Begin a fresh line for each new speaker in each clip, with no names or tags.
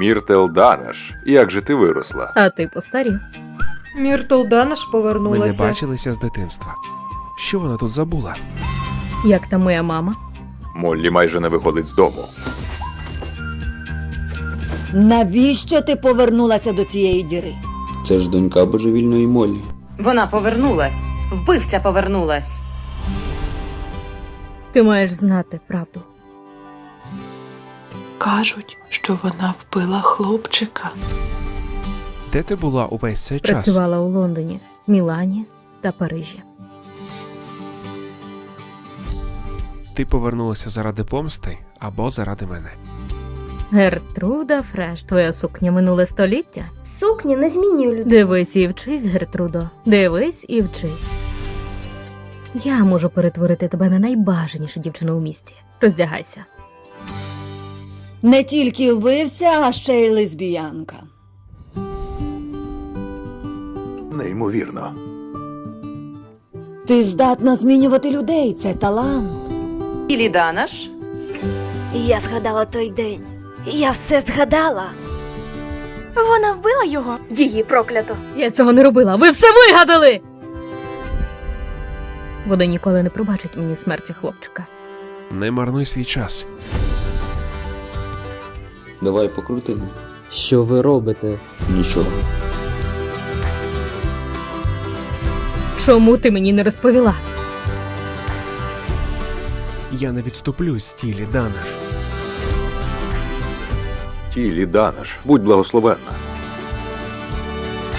Міртел Данеш, як же ти виросла?
А ти постарів.
Міртл Данаш
Ми не
повернулася.
бачилися з дитинства. Що вона тут забула?
Як там моя мама?
Моллі майже не виходить з дому.
Навіщо ти повернулася до цієї діри?
Це ж донька божевільної Моллі.
Вона повернулась. Вбивця повернулась.
Ти маєш знати правду.
Кажуть, що вона вбила хлопчика.
Де ти була увесь цей час?
Працювала у Лондоні, Мілані та Парижі.
Ти повернулася заради помсти або заради мене.
Гертруда Фреш, твоя сукня минуле століття.
Сукня не змінює людей.
Дивись і вчись, Гертрудо. Дивись і вчись. Я можу перетворити тебе на найбажанішу дівчину у місті. Роздягайся.
Не тільки вбивця, а ще й лесбіянка.
Неймовірно.
Ти здатна змінювати людей, це талант.
Ілі Данаш?
Я згадала той день. Я все згадала. Вона вбила його. Її проклято.
Я цього не робила. Ви все вигадали. Вони ніколи не пробачать мені смерті хлопчика.
Не марнуй свій час.
Давай покрутимо.
Що ви робите?
Нічого.
Чому ти мені не розповіла?
Я не відступлюсь з тілі Данаш.
Тілі Данеш, будь благословенна.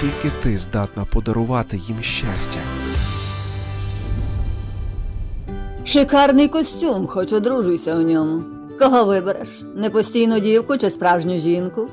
Тільки ти здатна подарувати їм щастя.
Шикарний костюм, хоч одружуйся у ньому. Кого вибереш? Непостійну дівку чи справжню жінку?